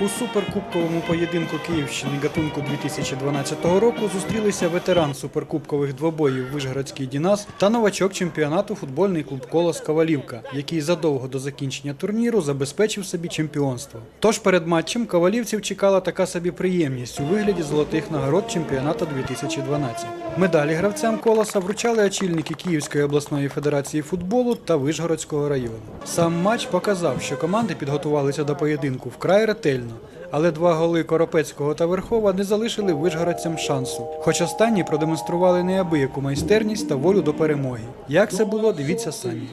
У суперкубковому поєдинку Київщини гатунку 2012 року зустрілися ветеран суперкубкових двобоїв Вишгородський Дінас та новачок чемпіонату футбольний клуб Колос Ковалівка, який задовго до закінчення турніру забезпечив собі чемпіонство. Тож перед матчем ковалівців чекала така собі приємність у вигляді золотих нагород чемпіонату 2012. Медалі гравцям колоса вручали очільники Київської обласної федерації футболу та Вишгородського району. Сам матч показав, що команди підготувалися до поєдинку вкрай ретельно, але два голи Коропецького та Верхова не залишили вишгородцям шансу, хоч останні продемонстрували неабияку майстерність та волю до перемоги. Як це було, дивіться самі.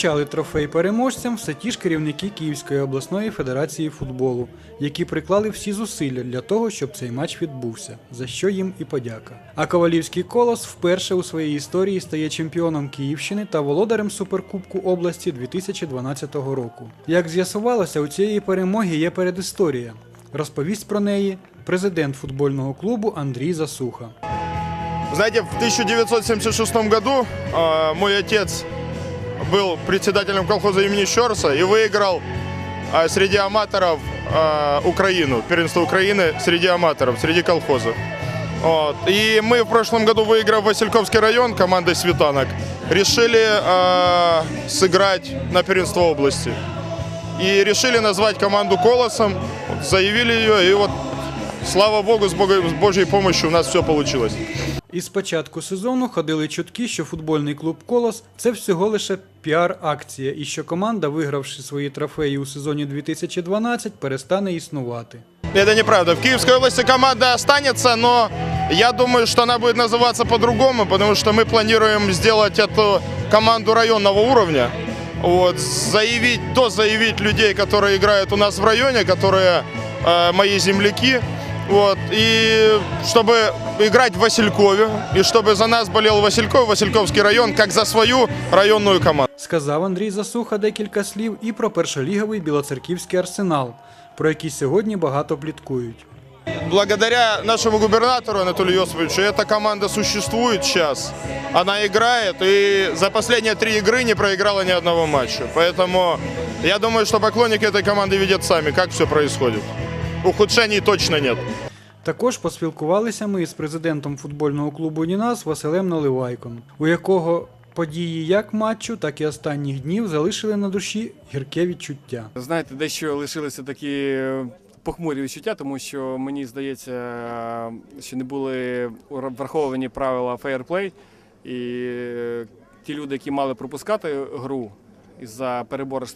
Вручали трофей переможцям все ті ж керівники Київської обласної федерації футболу, які приклали всі зусилля для того, щоб цей матч відбувся, за що їм і подяка. А Ковалівський колос вперше у своїй історії стає чемпіоном Київщини та володарем Суперкубку області 2012 року. Як з'ясувалося, у цієї перемоги є передісторія. Розповість про неї президент футбольного клубу Андрій Засуха. Знаете, в 1976 году э, мой отец был председателем колхоза имени Щорса и выиграл э, среди аматоров э, Украину, первенство Украины среди аматоров, среди колхозов. Вот. И мы в прошлом году, выиграв Васильковский район командой «Светанок», решили э, сыграть на первенство области. И решили назвать команду «Колосом», заявили ее, и вот, слава богу, с, Бога- с Божьей помощью у нас все получилось. Із початку сезону ходили чутки, що футбольний клуб Колос це всього лише піар-акція, і що команда, вигравши свої трофеї у сезоні 2012, перестане існувати. Это неправда. В Киевской области команда останется, но я думаю, что она будет называться по-другому, потому что мы планируем сделать эту команду районного уровня. Вот, заявить, дозаявить людей, которые играют у нас в районе, которые э, мои земляки. Вот, и чтобы играть в Василькове, и чтобы за нас болел Васильков, Васильковский район, как за свою районную команду. Сказав Андрій Засуха декілька слів і про першоліговий білоцерківський арсенал, про який сьогодні багато пліткують. Благодаря нашему губернатору Анатолию Йосиповичу эта команда существует сейчас. Она играет и за последние три игры не проиграла ни одного матча. Поэтому я думаю, что поклонники этой команды видят сами, как все происходит. Ухудшений точно нет. Також поспілкувалися ми із президентом футбольного клубу Нінас Василем Наливайком, у якого події як матчу, так і останніх днів залишили на душі гірке відчуття. Знаєте, дещо лишилися такі е, похмурі відчуття, тому що мені здається, е, що не були враховані правила фейерплей, і е, ті люди, які мали пропускати гру із-за перебору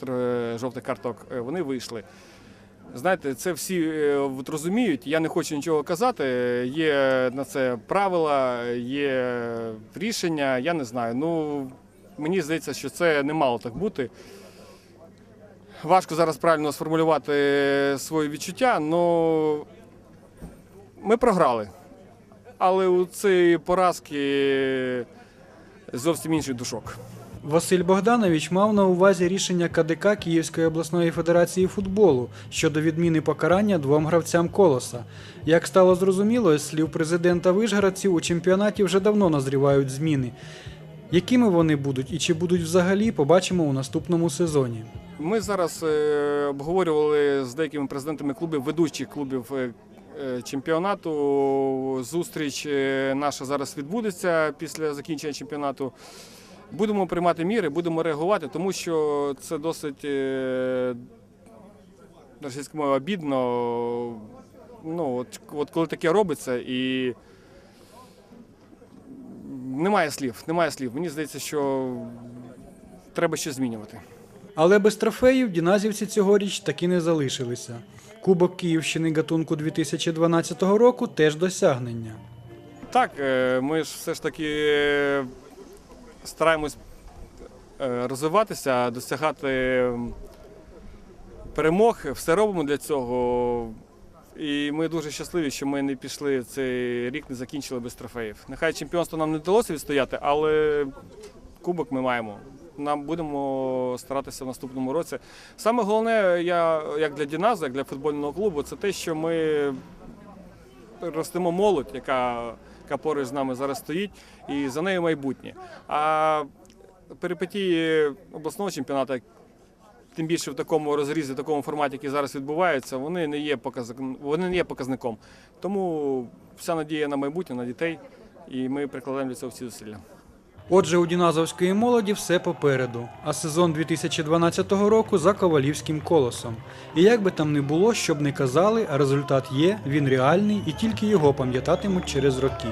жовтих карток, вони вийшли. Знаєте, це всі е, от розуміють. Я не хочу нічого казати. Є на це правила, є рішення. Я не знаю. Ну мені здається, що це не мало так бути. Важко зараз правильно сформулювати свої відчуття, але ми програли. Але у цієї поразки зовсім інший душок. Василь Богданович мав на увазі рішення КДК Київської обласної федерації футболу щодо відміни покарання двом гравцям колоса. Як стало зрозуміло, з слів президента Вишгородців, у чемпіонаті вже давно назрівають зміни. Якими вони будуть і чи будуть взагалі, побачимо у наступному сезоні. Ми зараз е, обговорювали з деякими президентами клубів, ведучих клубів е, е, чемпіонату. Зустріч наша зараз відбудеться після закінчення чемпіонату. Будемо приймати міри, будемо реагувати, тому що це досить е, російською мовою обідно. Ну, от, от коли таке робиться і немає слів, немає слів. Мені здається, що треба щось змінювати. Але без трофеїв діназівці цьогоріч таки не залишилися. Кубок Київщини гатунку 2012 року теж досягнення. Так, е, ми ж все ж таки е, стараємось е, розвиватися, досягати перемог, все робимо для цього. І ми дуже щасливі, що ми не пішли цей рік, не закінчили без трофеїв. Нехай чемпіонство нам не вдалося відстояти, але кубок ми маємо. Нам будемо старатися в наступному році. Саме головне, я як для Діназу, як для футбольного клубу, це те, що ми ростимо молодь, яка, яка поруч з нами зараз стоїть, і за нею майбутнє. А перипетії обласного чемпіонату, тим більше в такому розрізі, в такому форматі, який зараз відбувається, вони не є показником, вони не є показником. Тому вся надія на майбутнє, на дітей, і ми прикладаємо для цього всі зусилля. Отже, у Діназовської молоді все попереду, а сезон 2012 року за ковалівським колосом. І як би там не було, щоб не казали, а результат є, він реальний і тільки його пам'ятатимуть через роки.